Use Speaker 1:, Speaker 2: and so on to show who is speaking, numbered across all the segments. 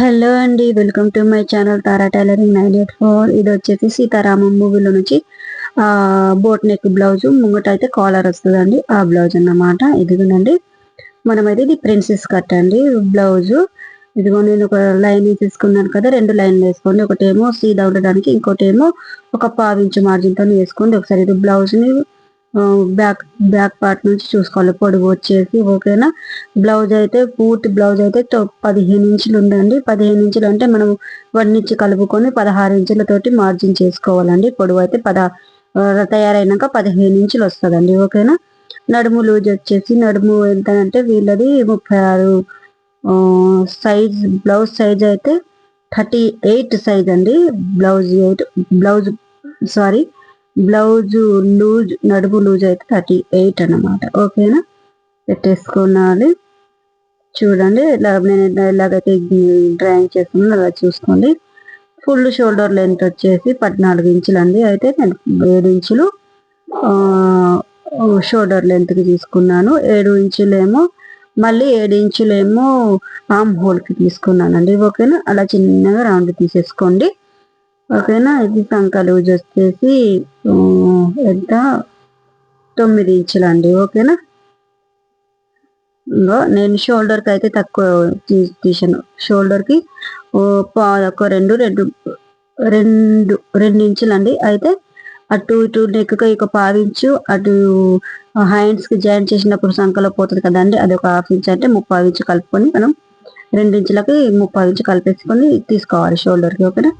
Speaker 1: Hello అండి welcome to my channel Tara tailoring nine eight four. ఇది వచ్చేసి సీతారామం మూవీలో నుంచి ఆ బోట్ నెక్ బ్లౌజ్ ముంగట అయితే కాలర్ వస్తుందండి. ఆ బ్లౌజ్ అన్నమాట. ఇదిగోనండి మనమైతే ఇది ప్రిన్సెస్ కట్ అండి. బ్లౌజ్ ఇదిగో నేను ఒక లైన్ తీసుకున్నాను కదా రెండు లైన్లు వేసుకోండి. ఒకటేమో సీదా ఉండడానికి ఇంకోటేమో ఒక పావించు మార్జిన్తో వేసుకోండి. ఒకసారి ఇది బ్లౌజ్ని బ్యాక్ బ్యాక్ పార్ట్ నుంచి చూసుకోవాలి. పొడుగు వచ్చేసి ఓకేనా? బ్లౌజ్ అయితే పూర్తి బ్లౌజ్ అయితే పదిహేను ఇంచులు ఉందండి. పదిహేను ఇంచులు అంటే మనం వన్ ఇంచు కలుపుకొని పదహారు ఇంచులతోటి మార్జిన్ చేసుకోవాలండి. పొడవు అయితే పద తయారైనాక పదిహేను ఇంచులు వస్తుందండి. ఓకేనా? నడుము లూజ్ వచ్చేసి నడుము ఎంత అంటే వీళ్ళది ముప్పై ఆరు సైజ్ బ్లౌజ్ సైజ్ అయితే థర్టీ ఎయిట్ సైజ్ అండి. Blouse eight blouse sorry blouse loose నడుపు లూజ్ అయితే థర్టీ ఎయిట్ అన్నమాట. ఓకేనా? పెట్టేసుకోవాలి చూడండి ఇలా నేను ఎలాగైతే డ్రాయింగ్ చేస్తున్నానో అలా చూసుకోండి. ఫుల్ షోల్డర్ లెంత్ వచ్చేసి పద్నాలుగు ఇంచులు అండి అయితే నేను ఏడు ఇంచులు షోల్డర్ లెంత్కి తీసుకున్నాను. ఏడు ఇంచులేమో మళ్ళీ ఏడు ఇంచులేమో ఆమ్ హోల్కి తీసుకున్నానండి. ఓకేనా? అలా చిన్నగా రౌండ్ తీసేసుకోండి. ఓకేనా? ఇది సంక లూజ్ వచ్చేసి ఎంత? తొమ్మిది ఇంచులు అండి ఓకేనా? ఇంకో నేను షోల్డర్కి అయితే తక్కువ తీ- తీసాను. షోల్డర్కి ఒక రెండు రెండు రెండు రెండు ఇంచులు అండి అయితే అటు ఇటు నెక్ ఇక పావించు అటు హ్యాండ్స్కి జాయిన్ చేసినప్పుడు సంకలో పోతుంది కదండి. అది ఒక హాఫ్ ఇంచ్ అంటే ముప్పావు ఇంచు కలుపుకొని మనం రెండు ఇంచులకి ముప్పావు ఇంచు కలిపేసుకొని తీసుకోవాలి షోల్డర్కి ఓకేనా?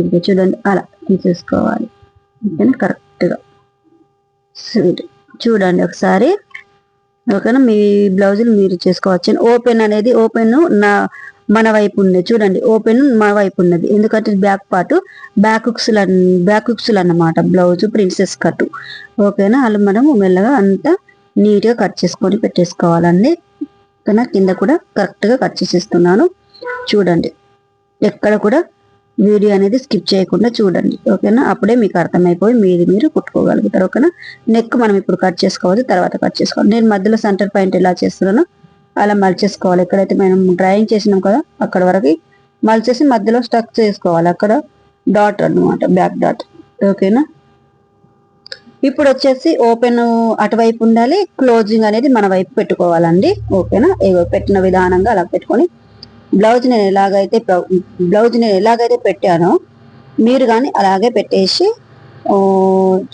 Speaker 1: ఇంకా చూడండి అలా తీసేసుకోవాలి. ఓకేనా? కరెక్ట్గా చూడండి ఒకసారి. ఓకేనా? మీ బ్లౌజులు మీరు చేసుకోవచ్చు. ఓపెన్ అనేది ఓపెన్ నా మన వైపు ఉన్నది చూడండి ఓపెన్ మన వైపు ఉన్నది. ఎందుకంటే back part back hooks back hooks అన్నమాట. బ్లౌజ్ ప్రిన్సెస్ కట్ ఓకేనా? అలా మనం మెల్లగా అంతా నీట్గా కట్ చేసుకొని పెట్టేసుకోవాలండి. ఓకేనా? కింద కూడా కరెక్ట్గా కట్ చేసేస్తున్నాను. చూడండి ఎక్కడ కూడా వీడియో అనేది స్కిప్ చేయకుండా చూడండి. ఓకేనా? అప్పుడే మీకు అర్థమైపోయి మీది మీరు కుట్టుకోగలుగుతారు. ఓకేనా? నెక్ మనం ఇప్పుడు కట్ చేసుకోవాలి తర్వాత కట్ చేసుకోవాలి. నేను మధ్యలో సెంటర్ పాయింట్ ఎలా చేస్తున్నానో అలా మలిచేసుకోవాలి. ఎక్కడైతే మనం డ్రాయింగ్ చేసినాం కదా అక్కడ వరకు మలిచేసి మధ్యలో స్టక్ చేసుకోవాలి. అక్కడ డాట్ అన్నమాట బ్యాక్ డాట్. ఓకేనా? ఇప్పుడు వచ్చేసి ఓపెన్ అటువైపు ఉండాలి క్లోజింగ్ అనేది మన వైపు పెట్టుకోవాలండి. ఓకేనా? ఏవో పెట్టిన విధానంగా అలా పెట్టుకొని బ్లౌజ్ నేను ఎలాగైతే బ్లౌజ్ నేను ఎలాగైతే పెట్టానో మీరు కానీ అలాగే పెట్టేసి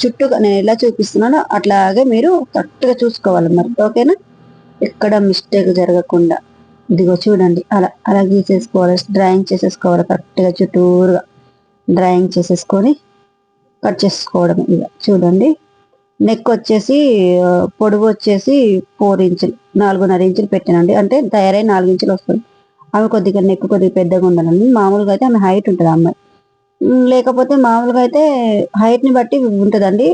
Speaker 1: చుట్టూ నేను ఎలా చూపిస్తున్నానో అట్లాగే మీరు కరెక్ట్గా చూసుకోవాలి మరి. ఓకేనా? ఎక్కడ మిస్టేక్ జరగకుండా. ఇదిగో చూడండి. అలా అలా గీసేసుకోవాలి డ్రాయింగ్ చేసేసుకోవాలి కరెక్ట్గా చుట్టూరుగా. డ్రాయింగ్ చేసేసుకొని కట్ చేసుకోవడం ఇక. చూడండి. నెక్ వచ్చేసి పొడవు వచ్చేసి ఫోర్ ఇంచులు నాలుగున్నర ఇంచులు పెట్టానండి. అంటే తయారై నాలుగు ఇంచులు వస్తుంది. ఆమె కొద్దిగా నెక్ కొద్దిగా పెద్దగా ఉండాలండి మామూలుగా అయితే ఆమె హైట్ ఉంటుంది అమ్మాయి. లేకపోతే మామూలుగా అయితే హైట్ని బట్టి ఉంటుందండి.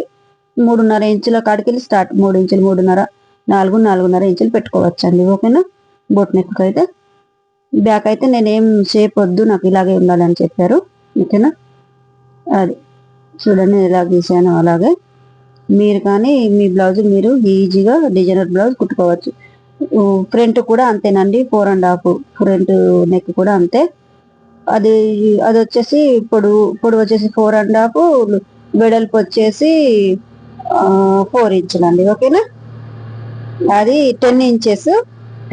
Speaker 1: మూడున్నర ఇంచుల కాడికెళ్ళి స్టార్ట్ మూడు ఇంచులు మూడున్నర నాలుగు నాలుగున్నర ఇంచులు పెట్టుకోవచ్చండి ఓకేనా? బొట్ నెక్కు అయితే. బ్యాక్ అయితే నేనేం షేప్ వద్దు నాకు ఇలాగే ఉండాలని చెప్పారు ఓకేనా? అది. చూడండి ఎలా గీసాను అలాగే. మీరు కానీ మీ బ్లౌజ్ మీరు ఈజీగా డిజైనర్ బ్లౌజ్ కుట్టుకోవచ్చు. ఫ్రంట్ కూడా అంతేనండి. Four and half front neck కూడా అంతే. అది అది వచ్చేసి పొడుగు పొడవు వచ్చేసి ఫోర్ అండ్ హాఫ్ వెడల్పు వచ్చేసి ఫోర్ ఇంచులండి ఓకేనా? అది టెన్ ఇంచెస్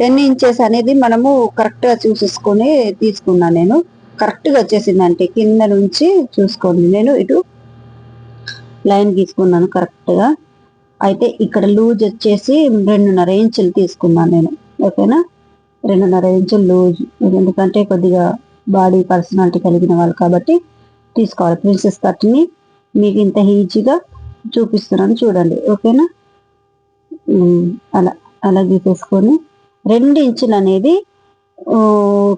Speaker 1: టెన్ ఇంచెస్ అనేది మనము కరెక్ట్గా చూసేసుకొని తీసుకున్నాను నేను. కరెక్ట్గా వచ్చేసిందంటే కింద నుంచి చూసుకోండి. నేను ఇటు లైన్ గీసుకున్నాను కరెక్ట్గా అయితే ఇక్కడ లూజ్ వచ్చేసి రెండున్నర ఇంచులు తీసుకున్నాను నేను. ఓకేనా? రెండున్నర ఇంచులు లూజ్. ఎందుకంటే కొద్దిగా బాడీ పర్సనాలిటీ కలిగిన వాళ్ళు కాబట్టి తీసుకోవాలి. ప్రిన్సెస్ కట్ని మీకు ఇంత ఈజీగా చూపిస్తున్నాను చూడండి. ఓకేనా? అలా అలా గీసేసుకొని రెండు ఇంచులు అనేది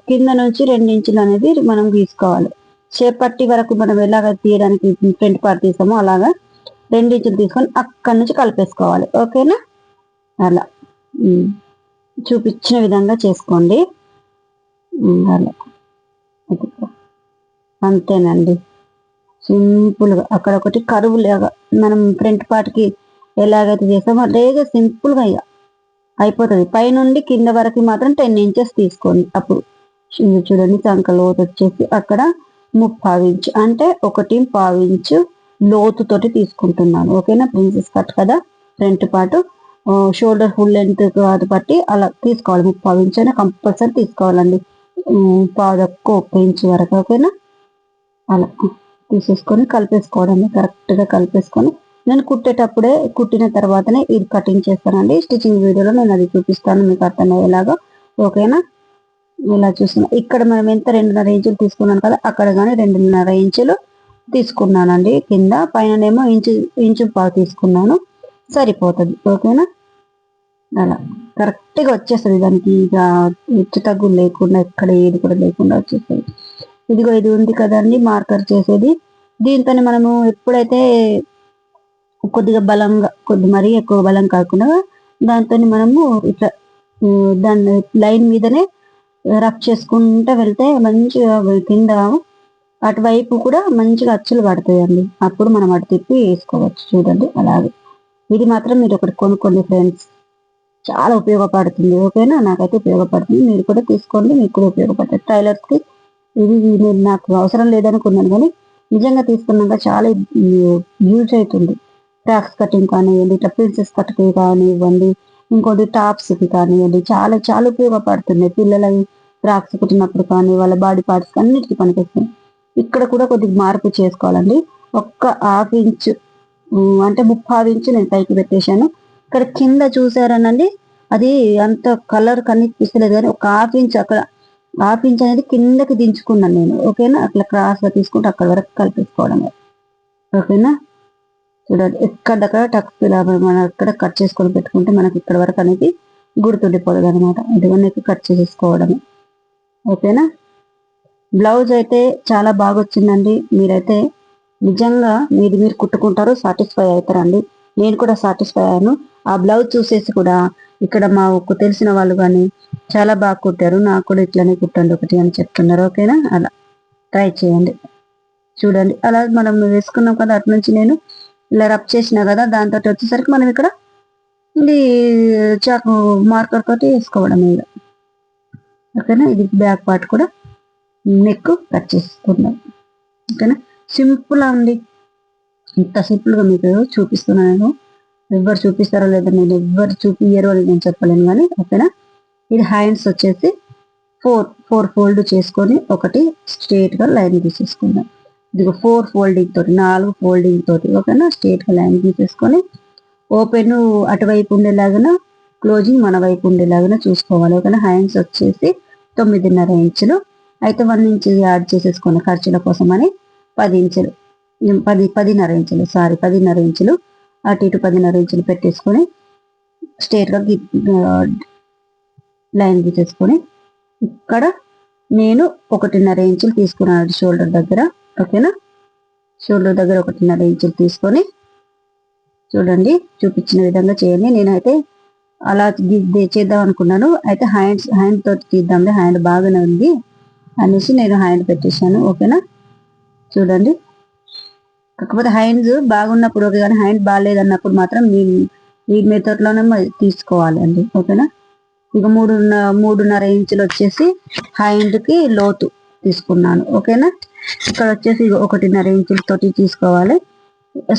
Speaker 1: కింద నుంచి రెండు ఇంచులు అనేది మనం గీసుకోవాలి. చేపట్టి వరకు మనం ఎలాగ తీయడానికి ఫ్రంట్ పార్ట్ తీసామో అలాగా రెండు ఇంచులు తీసుకొని అక్కడి నుంచి కలిపేసుకోవాలి. ఓకేనా? అలా. చూపించిన విధంగా చేసుకోండి. అలా. అంతేనండి. సింపుల్గా అక్కడ ఒకటి కరువు లాగా మనం ఫ్రంట్ పార్ట్కి ఎలాగైతే చేస్తామో అదేగా సింపుల్గా ఇక అయిపోతుంది. పైనుండి కింద వరకు మాత్రం టెన్ ఇంచెస్ తీసుకోండి. అప్పుడు చూడండి చంక లోతు వచ్చేసి అక్కడ ముప్పావు ఇంచు అంటే ఒకటి పావు ఇంచు లోతుతోటి తీసుకుంటున్నాను. ఓకేనా? ప్రిన్సెస్ కట్ కదా? Front part. Shoulder full length కాదు బట్టి అలా తీసుకోవాలి. ముప్పై ఇంచ్ అయినా కంపల్సరీ తీసుకోవాలండి. పాద ఒక్క ఇంచ్ వరకు ఓకేనా? అలా తీసేసుకొని కలిపేసుకోవడం కరెక్ట్గా కలిపేసుకొని. నేను కుట్టేటప్పుడే కుట్టిన తర్వాతనే ఇది కటింగ్ చేస్తానండి. స్టిచ్చింగ్ వీడియోలో నేను అది చూపిస్తాను మీకు అర్థమయ్యేలాగా. ఓకేనా? ఇలా చూస్తున్నా. ఇక్కడ మనం ఎంత రెండున్నర ఇంచులు తీసుకున్నాను కదా అక్కడ కానీ రెండున్నర ఇంచులు తీసుకున్నానండి. కింద పైననేమో ఇంచు ఇంచు పావు తీసుకున్నాను. సరిపోతుంది. ఓకేనా? అలా. కరెక్ట్గా వచ్చేస్తుంది దానికి. ఇక హెచ్చు తగ్గు లేకుండా ఎక్కడ ఏది కూడా లేకుండా వచ్చేస్తుంది. ఇదిగో ఇది ఉంది కదండి మార్కర్ చేసేది. దీంతో మనము ఎప్పుడైతే కొద్దిగా బలంగా కొద్ది మరీ ఎక్కువ బలం కాకుండా దాంతో మనము ఇట్లా దాన్ని లైన్ మీదనే రఫ్ చేసుకుంటూ వెళ్తే మంచిగా కింద అటువైపు కూడా మంచిగా అచ్చులు పడతాయండి. అప్పుడు మనం అటు తిప్పి వేసుకోవచ్చు చూడండి అలాగే. ఇది మాత్రం మీరు ఒకటి కొనుక్కోండి ఫ్రెండ్స్. చాలా ఉపయోగపడుతుంది. ఓకేనా? నాకైతే ఉపయోగపడుతుంది. మీరు కూడా తీసుకోండి. మీకు కూడా ఉపయోగపడుతుంది. టైలర్స్కి ఇది నేను నాకు అవసరం లేదనుకున్నాను కానీ నిజంగా తీసుకున్నాక చాలా యూజ్ అవుతుంది. ఫ్రాక్స్ కటింగ్ కానివ్వండి ఇట్లా ప్రిన్సెస్ కట్కి కానివ్వండి ఇంకోటి టాప్స్కి కానివ్వండి చాలా చాలా ఉపయోగపడుతుంది పిల్లల ఫ్రాక్స్ కుట్టినప్పుడు కానీ వాళ్ళ బాడీ పార్ట్స్ అన్నిటికీ పనికొస్తుంది ఇక్కడ కూడా కొద్దిగా మార్పు చేసుకోవాలండి. ఒక్క హాఫ్ ఇంచ్ అంటే ముప్పావు ఇంచు నేను పైకి పెట్టేశాను. ఇక్కడ కింద చూసారనండి అది అంత కలర్ కనిపిస్తలేదు కానీ ఒక హాఫ్ ఇంచ్ అక్కడ హాఫ్ ఇంచ్ అనేది కిందకి దించుకున్నాను నేను. ఓకేనా? అట్లా క్రాస్గా తీసుకుంటే అక్కడ వరకు కలిపేసుకోవడం ఓకేనా? చూడండి ఎక్కడక్కడ టక్స్ ఇలా మనం ఇక్కడ కట్ చేసుకొని పెట్టుకుంటే మనకి ఇక్కడ వరకు అనేది గుర్తుండిపోతుంది అనమాట ఇదిగోనే కట్ చేసుకోవడం ఓకేనా? బ్లౌజ్ అయితే చాలా బాగా వచ్చిందండి మీరైతే నిజంగా మీది మీరు కుట్టుకుంటారు సాటిస్ఫై అవుతారండి నేను కూడా సాటిస్ఫై అయ్యాను. ఆ బ్లౌజ్ చూసేసి కూడా ఇక్కడ మాకు తెలిసిన వాళ్ళు కానీ చాలా బాగా కుట్టారు. నాకు కూడా ఇట్లానే కుట్టండి ఒకటి అని చెప్తున్నారు. ఓకేనా? అలా ట్రై చేయండి. చూడండి. అలా మనం వేసుకున్నాం కదా అటు నుంచి నేను ఇలా రబ్ చేసినా కదా దాంతో వచ్చేసరికి మనం ఇక్కడ ఇది చాకు మార్కర్ తోటి వేసుకోవడం ఇది ఓకేనా? ఇది బ్యాక్ పార్ట్ కూడా. నెక్ కట్ చేసుకుందాం ఓకేనా సింపుల్ అండి ఇంత సింపుల్గా మీకు చూపిస్తున్నాను. ఎవ్వరు చూపిస్తారో లేదో నేను ఎవ్వరు చూపియ్యరు అని నేను చెప్పలేను కానీ ఓకేనా ఇది హ్యాండ్స్ వచ్చేసి ఫోర్ ఫోర్ ఫోల్డ్ చేసుకొని ఒకటి స్ట్రేట్గా లైన్ తీసేసుకుందాం. ఇది ఫోర్ ఫోల్డింగ్ తోటి నాలుగు ఫోల్డింగ్ తోటి ఓకేనా స్ట్రేట్గా లైన్ తీసేసుకొని ఓపెన్ అటువైపు ఉండేలాగా క్లోజింగ్ మన వైపు ఉండేలాగా చూసుకోవాలి ఓకేనా హ్యాండ్స్ వచ్చేసి తొమ్మిదిన్నర ఇంచులు అయితే వన్ ఇంచ్ యాడ్ చేసేసుకోండి ఖర్చుల కోసం అని పది ఇంచులు. పది పదిన్నర ఇంచులు. సారీ పదిన్నర ఇంచులు. అటు ఇటు పదిన్నర ఇంచులు పెట్టేసుకొని స్ట్రేట్గా గి లైన్ గీసేసుకొని ఇక్కడ నేను ఒకటిన్నర ఇంచులు తీసుకున్నాను షోల్డర్ దగ్గర. ఓకేనా? షోల్డర్ దగ్గర ఒకటిన్నర ఇంచులు తీసుకొని చూడండి చూపించిన విధంగా చేయండి. నేనైతే అలా చేద్దాం అనుకున్నాను. అయితే హ్యాండ్స్ హ్యాండ్ తోటి తీద్దాంలే. హ్యాండ్ బాగానే ఉంది. అనేసి నేను హ్యాండ్ పెట్టేశాను. ఓకేనా చూడండి. కాకపోతే హ్యాండ్స్ బాగున్నప్పుడు ఓకే కానీ హ్యాండ్ బాగాలేదన్నప్పుడు మాత్రం మీ ఈ మెథడ్లోనే తీసుకోవాలి అండి ఓకేనా ఇక మూడున్న మూడున్నర ఇంచులు వచ్చేసి హ్యాండ్కి లోతు తీసుకున్నాను. ఓకేనా ఇక్కడ వచ్చేసి ఇగో ఒకటిన్నర ఇంచులతోటి తీసుకోవాలి.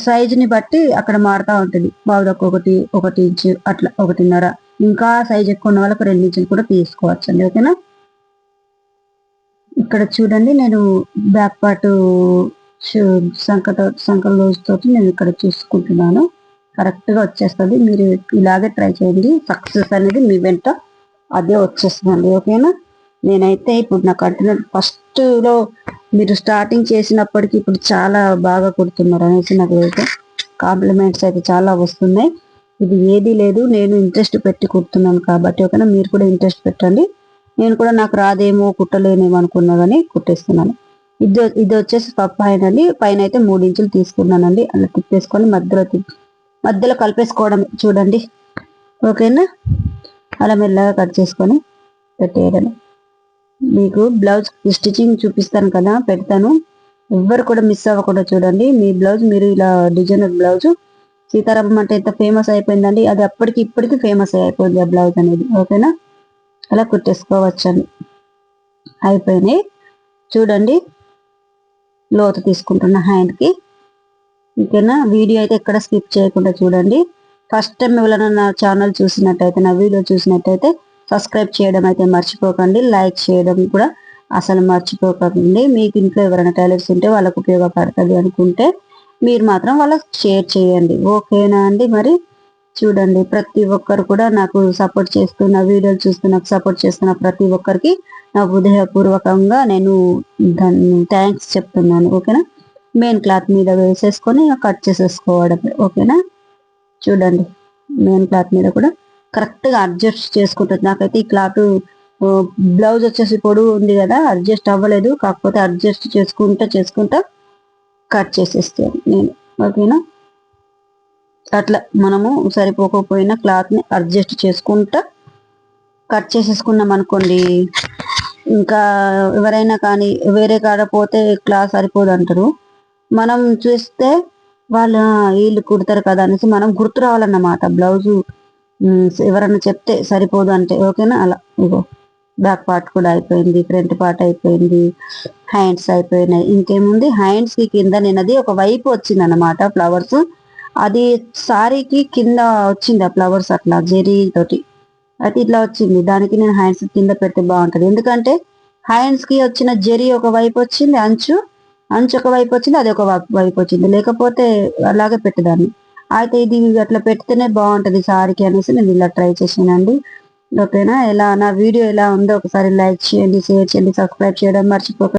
Speaker 1: సైజుని బట్టి అక్కడ మారుతూ ఉంటుంది. బావుదొక్క ఒకటి ఒకటి ఇంచు అట్లా ఒకటిన్నర. ఇంకా సైజ్ ఎక్కువ ఉన్న వాళ్ళకి రెండు ఇంచులు కూడా తీసుకోవచ్చండి. ఓకేనా ఇక్కడ చూడండి నేను బ్యాక్ పార్ట్ సంకట సంకల రోజుతో తోటి నేను ఇక్కడ చూసుకుంటున్నాను. కరెక్ట్గా వచ్చేస్తుంది. మీరు ఇలాగే ట్రై చేయండి. సక్సెస్ అనేది మీ వెంట అదే వచ్చేస్తుందండి. ఓకేనా? నేనైతే ఇప్పుడు నాకు అంటున్న ఫస్ట్లో మీరు స్టార్టింగ్ చేసినప్పటికీ ఇప్పుడు చాలా బాగా కుడుతున్నారు అనేసి నాకు అయితే కాంప్లిమెంట్స్ అయితే చాలా వస్తున్నాయి. ఇది ఏది లేదు. నేను ఇంట్రెస్ట్ పెట్టి కుడుతున్నాను కాబట్టి ఓకేనా? మీరు కూడా ఇంట్రెస్ట్ పెట్టండి. నేను కూడా నాకు రాదేమో కుట్టలేనేమో అనుకున్నా కానీ కుట్టేస్తున్నాను. ఇది ఇది వచ్చేసి పప్పు పైన అండి పైన అయితే మూడు ఇంచులు తీసుకున్నానండి. అలా తిప్పేసుకొని మధ్యలో తిప్పి మధ్యలో కలిపేసుకోవడం చూడండి. ఓకేనా? అలా మెల్లగా కట్ చేసుకొని పెట్టేయడం మీకు బ్లౌజ్ స్టిచ్చింగ్ చూపిస్తాను కదా పెడతాను. ఎవ్వరు కూడా మిస్ అవ్వకుండా చూడండి. మీ బ్లౌజ్ మీరు ఇలా డిజైనర్ బ్లౌజ్. సీతారామం అంటే ఎంత ఫేమస్ అయిపోయిందండి. అది అప్పటికి ఇప్పటికి ఫేమస్ అయిపోయింది ఆ బ్లౌజ్ అనేది. ఓకేనా? అలా కుట్టేసుకోవచ్చండి అయిపోయినాయి. చూడండి. లోతు తీసుకుంటున్న హ్యాండ్కి. ఓకేనా వీడియో అయితే ఎక్కడ స్కిప్ చేయకుండా చూడండి. ఫస్ట్ టైం ఎవరైనా నా ఛానల్ చూసినట్టయితే నా వీడియో చూసినట్టయితే సబ్స్క్రైబ్ చేయడం అయితే మర్చిపోకండి. లైక్ చేయడం కూడా అసలు మర్చిపోకండి. మీకు ఇంట్లో ఎవరైనా టైలర్స్ ఉంటే వాళ్ళకు ఉపయోగపడుతుంది అనుకుంటే మీరు మాత్రం వాళ్ళకి షేర్ చేయండి. ఓకేనా అండి మరి? చూడండి ప్రతి ఒక్కరు కూడా నాకు సపోర్ట్ చేస్తున్న వీడియోలు చూస్తూ నాకు సపోర్ట్ చేస్తున్న ప్రతి ఒక్కరికి నా హృదయపూర్వకంగా నేను దాన్ని థ్యాంక్స్ చెప్తున్నాను ఓకేనా? మెయిన్ క్లాత్ మీద వేసేసుకొని కట్ చేసేసుకోవడం ఓకేనా? చూడండి మెయిన్ క్లాత్ మీద కూడా కరెక్ట్గా అడ్జస్ట్ చేసుకుంటుంది. నాకైతే ఈ క్లాత్ బ్లౌజ్ వచ్చేసి పొడుగు ఉంది కదా అడ్జస్ట్ అవ్వలేదు. కాకపోతే అడ్జస్ట్ చేసుకుంటా చేసుకుంటా కట్ చేసేస్తాను నేను ఓకేనా? అట్లా మనము సరిపోకపోయినా క్లాత్ని అడ్జస్ట్ చేసుకుంటా కట్ చేసేసుకున్నాం అనుకోండి. ఇంకా ఎవరైనా కానీ వేరే కాడ పోతే క్లాత్ సరిపోదు అంటారు మనం చూస్తే వాళ్ళ వీళ్ళు కుడతారు కదా అనేసి మనం గుర్తు రావాలన్నమాట. బ్లౌజు ఎవరన్నా చెప్తే సరిపోదు అంటే ఓకేనా? అలా ఇగో బ్యాక్ పార్ట్ కూడా అయిపోయింది ఫ్రంట్ పార్ట్ అయిపోయింది హ్యాండ్స్ అయిపోయినాయి. ఇంకేముంది? హ్యాండ్స్కి కింద కింద నేనది ఒక వైపు వచ్చింది అనమాట ఫ్లవర్స్. అది సారీకి కింద వచ్చింది ఆ ఫ్లవర్స్ అట్లా జెరీ తోటి. అయితే ఇట్లా వచ్చింది. దానికి నేను హ్యాండ్స్ కింద పెడితే బాగుంటుంది. ఎందుకంటే హ్యాండ్స్కి వచ్చిన జెరీ ఒక వైపు వచ్చింది అంచు అంచు ఒక వైపు వచ్చింది అది ఒక వైపు వచ్చింది. లేకపోతే అలాగే పెట్టేదాన్ని. అయితే ఇది అట్లా పెడితేనే బాగుంటుంది సారీకి అనేసి నేను ఇలా ట్రై చేసానండి ఓకేనా? ఎలా నా వీడియో ఎలా ఉందో ఒకసారి లైక్ చేయండి షేర్ చేయండి సబ్స్క్రైబ్ చేయడం మర్చిపోకండి